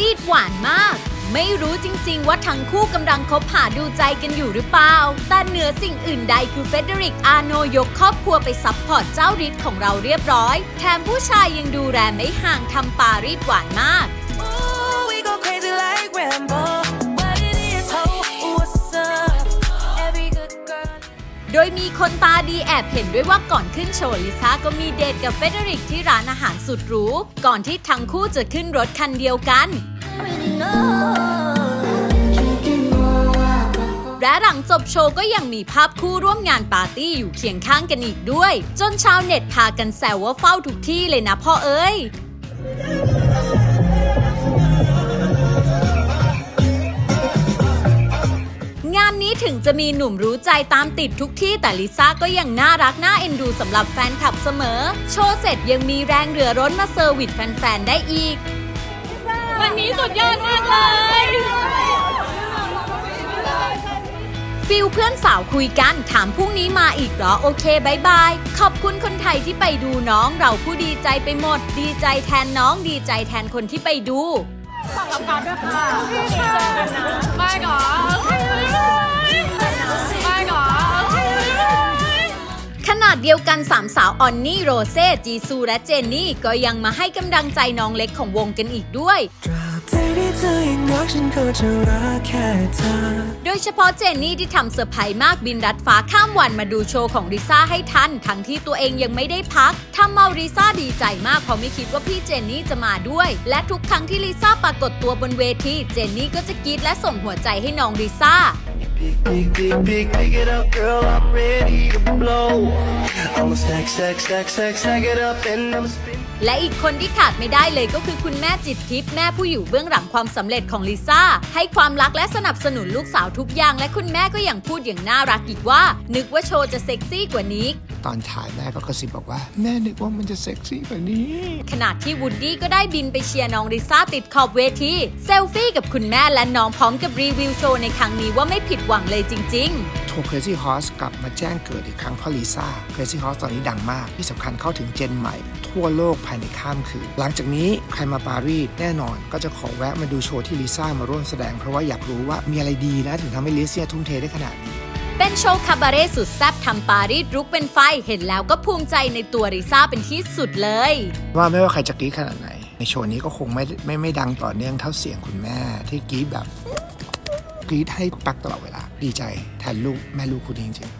รีดหวานมาก ไม่รู้จริงๆว่าทั้งคู่กำลังคบหาดูใจกันอยู่หรือเปล่า แต่เหนือสิ่งอื่นใดคือเฟเดริกอาโนยกครอบครัวไปซับพอร์ตเจ้าริดของเราเรียบร้อย แถมผู้ชายยังดูแลไม่ห่างทำปารีดหวานมาก โดยมีคนตาดีแอบเห็นด้วยว่าก่อนขึ้นโชว์ลิซ่าก็มีเดทกับเฟเดริกที่ร้านอาหารสุดหรู ก่อนที่ทั้งคู่จะขึ้นรถคันเดียวกัน และหลังจบโชว์ก็ยังมีภาพคู่ร่วมงานปาร์ตี้อยู่เคียงข้างกันอีกด้วย จนชาวเน็ตพากันแซวว่าเฝ้าทุกที่เลยนะพ่อเอ้ยานนี้ถึงจะมีหนุ่มรู้ใจตามติดทุกที่แต่ลิซ่าก็ยังน่ารักน่าเอ็นดูสำหรับแฟนคลับเสมอ โชว์เสร็จยังมีแรงเหลือร้นมาเซอร์วิสแฟนๆได้อีก วันนี้สุดยอดมากเลยฟิลเพื่อนสาวคุยกันถามพรุ่งนี้มาอีกเหรอ โอเคบายบาย ขอบคุณคนไทยที่ไปดูน้องเราผู้ดีใจไปหมด ดีใจแทนน้องดีใจแทนคนที่ไปดูไม่หรอไม่ ดเดียวกันสามสาวออนนี่โรเซ่จีซูและเจนนี่ ก็ยังมาให้กำลังใจน้องเล็กของวงกันอีกด้วยโดยเฉพาะเจนนี่ที่ทำเซอร์ไพรส์มากบินรัดฟ้าข้ามวันมาดูโชว์ของลิซ่าให้ทัน ทั้งที่ตัวเองยังไม่ได้พักทำเอาลิซ่าดีใจมากเพราะไม่คิดว่าพี่เจนนี่จะมาด้วย และทุกครั้งที่ลิซ่าปรากฏตัวบนเวทีเจนนี่ก็จะกรีดและส่งหัวใจให้น้องลิซ่า Big, big, big, big, pick it up, girl, I'm ready to blow. I'ma stack, stack, stack, stack, stack it up, and I'ma spin. และอีกคนที่ขาดไม่ได้เลยก็คือคุณแม่จิตทิพย์แม่ผู้อยู่เบื้องหลังความสำเร็จของลิซ่า ให้ความรักและสนับสนุนลูกสาวทุกอย่าง และคุณแม่ก็ยังพูดอย่างน่ารักอีกว่า นึกว่าโชว์จะเซ็กซี่กว่านี้ ตอนถ่ายแม่ก็กระซิบบอกว่า แม่นึกว่ามันจะเซ็กซี่กว่านี้ ขณะที่วูดดี้ก็ได้บินไปเชียร์น้องลิซ่าติดขอบเวทีเซลฟี่กับคุณแม่และน้องพร้อมกับรีวิวโชว์ในครั้งนี้ว่าไม่ผิดหวังเลยจริง ๆ โชว์ Crazy Horse กลับมาแจ้งเกิดอีกครั้งเพราะลิซ่า Crazy Horse ตอนนี้ดังมาก ที่สำคัญเข้าถึงเจนใหม่ ทั่วโลกภายในข้ามคืน หลังจากนี้ใครมาปารีสแน่นอนก็จะขอแวะมาดูโชว์ที่ลิซ่ามาร่วมแสดง เพราะว่าอยากรู้ว่ามีอะไรดีนะถึงทำให้ลิเซียทุ่มเทได้ขนาดนี้เป็นโชว์คาบาเร่สุดแซ่บทำปารีสรุกเป็นไฟ เห็นแล้วก็ภูมิใจในตัวลิซ่าเป็นที่สุดเลย ว่าไม่ว่าใครจะกรี๊ดขนาดไหน ในโชว์นี้ก็คงไม่ไม่ไม่ดังต่อเนื่องเท่าเสียงคุณแม่ที่กรี๊ดแบบ กรี๊ดให้ปักตลอดเวลา ดีใจแทนลูกแม่ลูกคุณจริง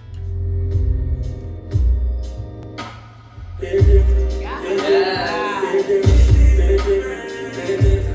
ๆ